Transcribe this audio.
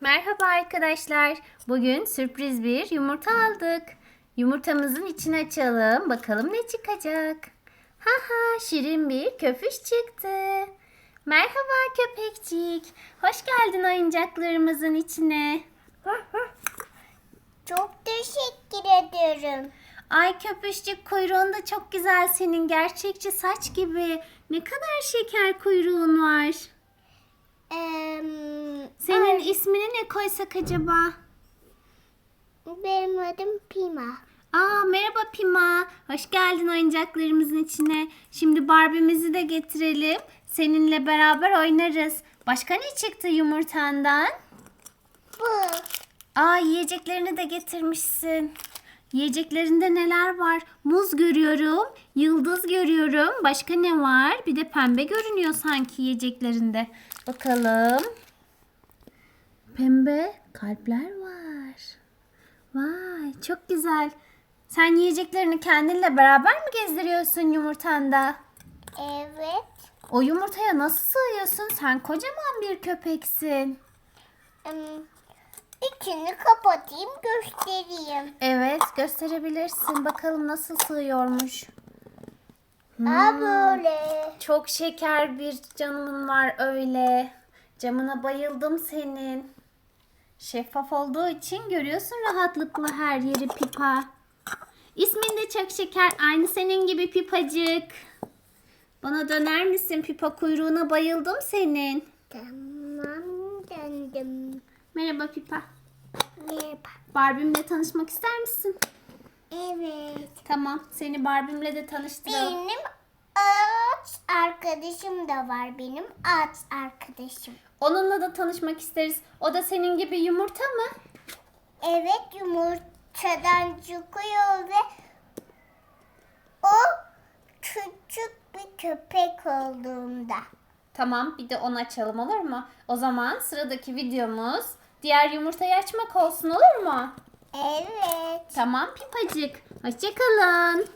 Merhaba arkadaşlar. Bugün sürpriz bir yumurta aldık. Yumurtamızın içini açalım. Bakalım ne çıkacak. Haha şirin bir köpüş çıktı. Merhaba köpekçik. Hoş geldin oyuncaklarımızın içine. Çok teşekkür ederim. Ay köpüşcük kuyruğun da çok güzel senin. Gerçekçi saç gibi. Ne kadar şeker kuyruğun var. İsmini ne koysak acaba? benim adım Pima. Aa merhaba Pima. Hoş geldin oyuncaklarımızın içine. Şimdi Barbie'mizi de getirelim. Seninle beraber oynarız. Başka ne çıktı yumurtandan? Bu. Aa yiyeceklerini de getirmişsin. Yiyeceklerinde neler var? Muz görüyorum, yıldız görüyorum. Başka ne var? Bir de pembe görünüyor sanki yiyeceklerinde. Bakalım. Pembe kalpler var. Vay çok güzel. Sen yiyeceklerini kendinle beraber mi gezdiriyorsun yumurtanda? Evet. O yumurtaya nasıl sığıyorsun? Sen kocaman bir köpeksin. Em, İçini kapatayım göstereyim. Evet gösterebilirsin. Bakalım nasıl sığıyormuş. Aa Hmm. böyle. Çok şeker bir canımın var öyle. Camına bayıldım senin. Şeffaf olduğu için görüyorsun rahatlıkla her yeri Pipa. İsmin de çok şeker. Aynı senin gibi Pipacık. Bana döner misin Pipa? Kuyruğuna bayıldım senin. Tamam döndüm. Merhaba Pipa. Merhaba. Barbie'mle tanışmak ister misin? Evet. Tamam. Seni Barbie'mle de tanıştıralım. Benim ağaç arkadaşım da var benim ağaç arkadaşım. Onunla da tanışmak isteriz. O da senin gibi yumurta mı? Evet yumurtadan çıkıyor ve o küçük bir köpek olduğunda. Tamam bir de onu açalım olur mu? O zaman sıradaki videomuz diğer yumurtayı açmak olsun olur mu? Evet. Tamam Pipacık. Hoşçakalın.